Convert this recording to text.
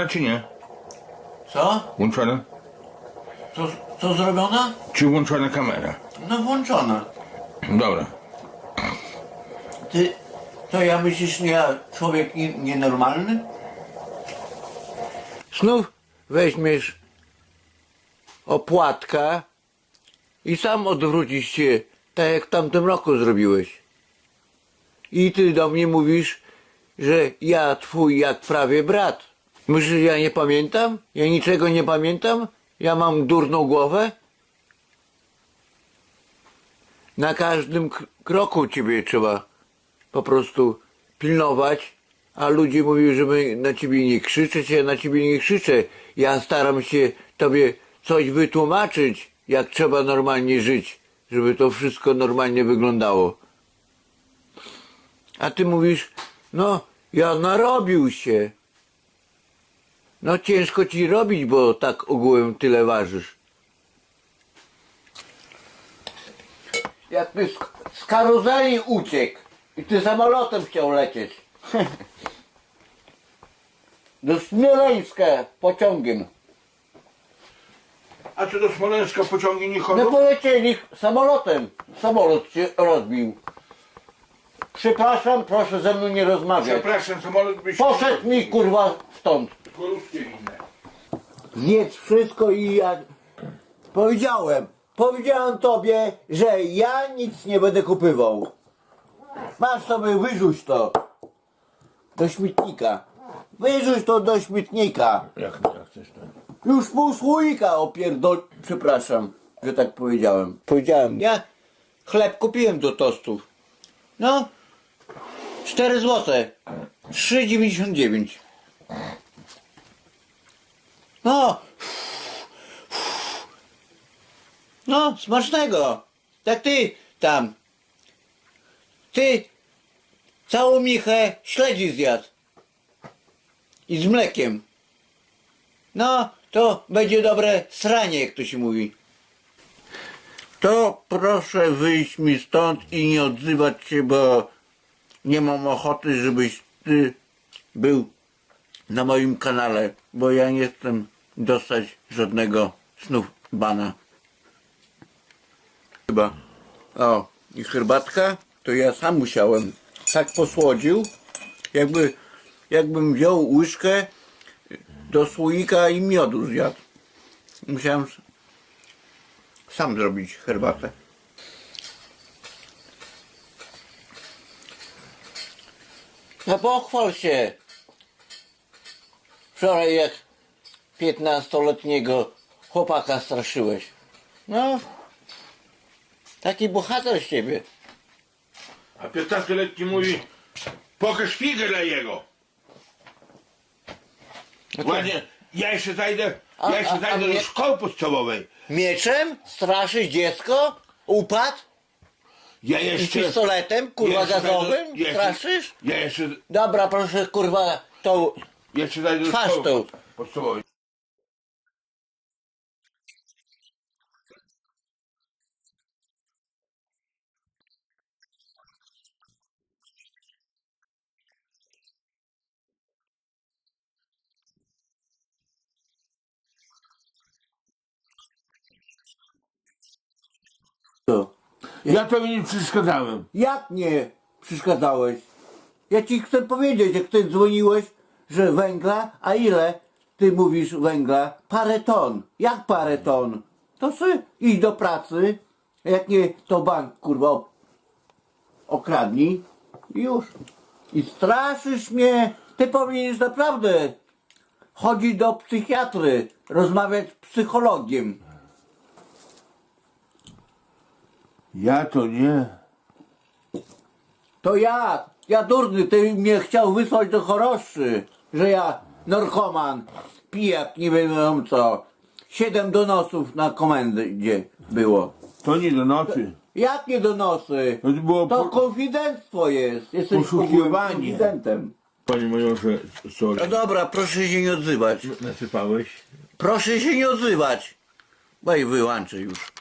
włączone czy nie? Co? Włączone? Co, co zrobiona? Czy włączona kamera? No włączona. Dobra. Ty, to ja myślisz, ja człowiek nie- nienormalny? Znów weźmiesz opłatka i sam odwrócisz się, tak jak w tamtym roku zrobiłeś. I ty do mnie mówisz, że ja twój jak prawie brat. Myślisz, że ja nie pamiętam? Ja niczego nie pamiętam? Ja mam durną głowę? Na każdym kroku ciebie trzeba po prostu pilnować, a ludzie mówią, żeby na ciebie nie krzyczeć, ja na ciebie nie krzyczę. Ja staram się tobie coś wytłumaczyć, jak trzeba normalnie żyć, żeby to wszystko normalnie wyglądało. A ty mówisz, no, ja narobił się. No ciężko ci robić, bo tak ogółem tyle ważysz. Jak ty z, z karuzeli uciekł i ty samolotem chciał lecieć. Do Smoleńska pociągiem. A czy do Smoleńska pociągi nie No chodzą? polecieli samolotem. Samolot się rozbił. Przepraszam, proszę ze mną nie rozmawiać. Przepraszam, samolot byś... Poszedł mi kurwa stąd. Polskie inne. Zjedz wszystko i ja powiedziałem. Powiedziałem tobie, że ja nic nie będę kupywał. Masz sobie wyrzuć to do śmietnika. Wyrzuć to do śmietnika. Jak, jak chcesz to? Już pół słoika opierdol... Przepraszam, że tak powiedziałem. Powiedziałem. Ja chleb kupiłem do tostów. No, 4 złote. 3,99. No. No, smacznego. Tak ty tam. Ty całą michę śledzi zjadł. I z mlekiem. No, to będzie dobre sranie, jak to się mówi. To proszę wyjść mi stąd i nie odzywać się, bo nie mam ochoty, żebyś ty był na moim kanale, bo ja nie chcę dostać żadnego snów bana. Chyba. O, i herbatka to ja sam musiałem. Tak posłodził, jakby, jakbym wziął łyżkę do słoika i miodu zjadł. Musiałem sam zrobić herbatę. No pochwal się. Wczoraj jak 15-letniego chłopaka straszyłeś. No, taki bohater z ciebie. A 15-letni mówi, pokaż figę dla jego. Ładnie, ja jeszcze zajdę, A- ja jeszcze a- a zajdę mnie- do szkoły podstawowej. Mieczem straszysz dziecko? Upadł? Ja I jeszcze... pistoletem, kurwa jeszcze gazowym? jeszcze- Straszysz? Ja jeszcze, Dobra, proszę, kurwa, tą jeszcze zajdę do Twarz pod-. To. Ja tobie nie przeszkadzałem. Jak nie przeszkadzałeś? Ja ci chcę powiedzieć, jak ty dzwoniłeś, że węgla, a ile ty mówisz węgla? Parę ton. Jak parę ton? To sy idź do pracy, jak nie, to bank, kurwa, okradnij i już. I straszysz mnie. Ty powinieneś naprawdę chodzić do psychiatry, rozmawiać z psychologiem. Ja to nie. To ja, ja durny, ty mnie chciał wysłać do choroszczy, że ja narkoman, pijak, nie wiem co. Siedem donosów na komendzie było. To nie do nocy. Jak nie donosy? To było To po- konfidenctwo jest. Jesteś Poszukiwanie. konfidentem. Panie majorze, No sorry. dobra, proszę się nie odzywać. Nasypałeś? Proszę się nie odzywać. Bo i wyłączę już.